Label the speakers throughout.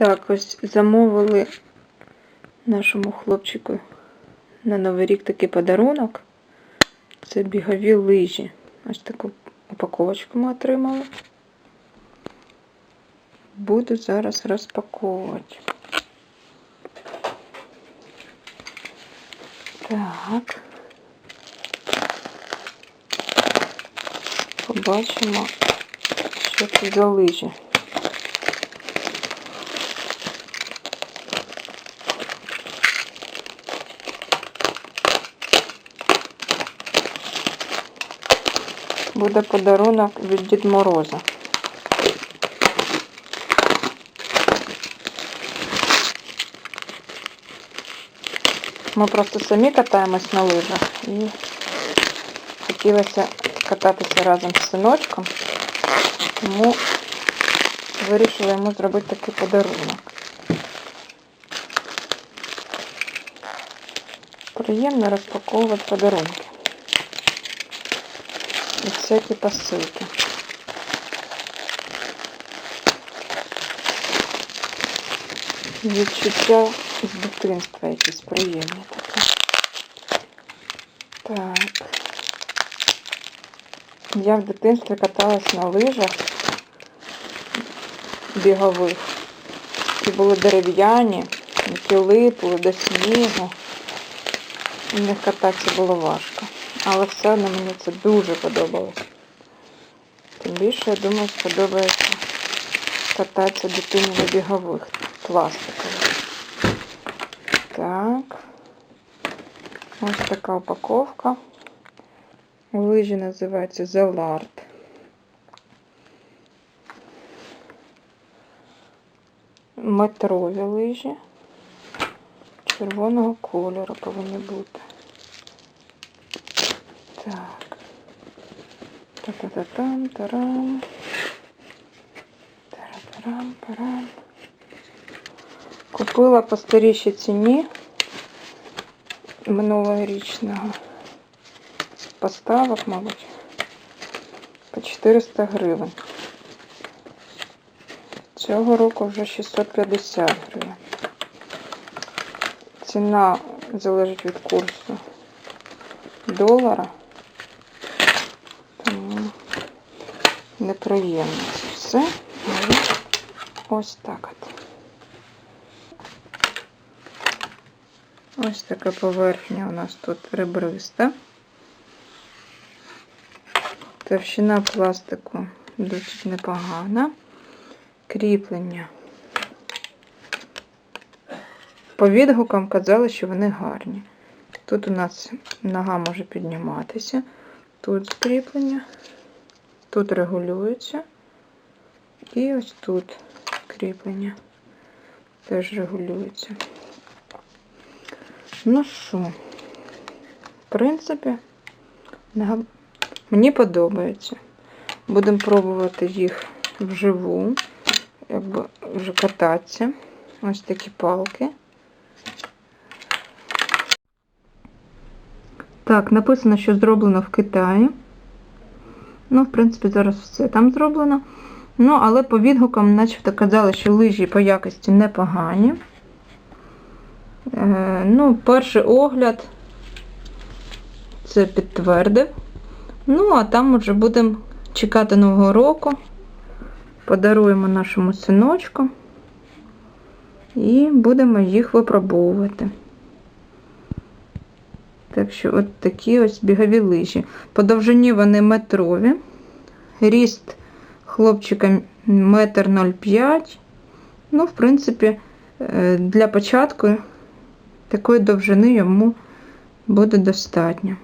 Speaker 1: Так, ось замовили нашому хлопчику на Новий рік такий подарунок. Це бігові лижі. Ось таку упаковочку ми отримали. Буду зараз розпаковувати. Так. Побачимо, що це за лижі. Буде подарунок від Дід Мороза. Ми просто самі катаємось на лижах і хотілося кататися разом з синочком, тому вирішили йому зробити такий подарунок. Приємно розпаковувати подарунки. Всякі посилки. Відчуття з дитинства якісь приємні таке. Так. Я в дитинстві каталась на лижах бігових. Які були дерев'яні, які липли до снігу. На них кататися було важко. Але все одно мені це дуже подобалось. Тим більше, я думаю, сподобається кататися дитині на бігових пластикових. Так. Ось така упаковка. Лижі називаються Zelard. Метрові лижі. Червоного кольору повинні бути. Так. Та-та-та-там, тарам. Тара-тарам, парам. Купила по старішій ціні минулорічного поставок, мабуть, по 400 гривень. Цього року вже 650 гривень. Ціна залежить від курсу долара. Неприємно це все. Ось так от. Ось така поверхня у нас тут ребриста. Товщина пластику досить непогана. Кріплення. По відгукам казали, що вони гарні. Тут у нас нога може підніматися, тут кріплення, тут регулюється. І ось тут кріплення теж регулюється. Ну що, в принципі, мені подобається. Будемо пробувати їх вживу, якби вже кататися. Ось такі палки. Так, написано, що зроблено в Китаї. Ну, в принципі, зараз все там зроблено. Ну, але по відгукам, начебто, казали, що лижі по якості непогані. Е, ну, перший огляд це підтвердив. Ну, а там вже будемо чекати Нового року. Подаруємо нашому синочку. І будемо їх випробовувати. Так що от такі ось бігові лижі. По довжині вони метрові. Ріст хлопчика метр ноль п'ять. Ну, в принципі, е, для початку такої довжини йому буде достатньо.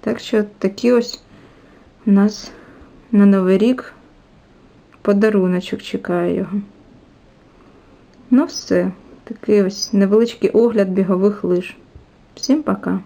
Speaker 1: Так що такі ось у нас на Новий рік подаруночок чекає його. Ну все, такий ось невеличкий огляд бігових лиж. Всім пока!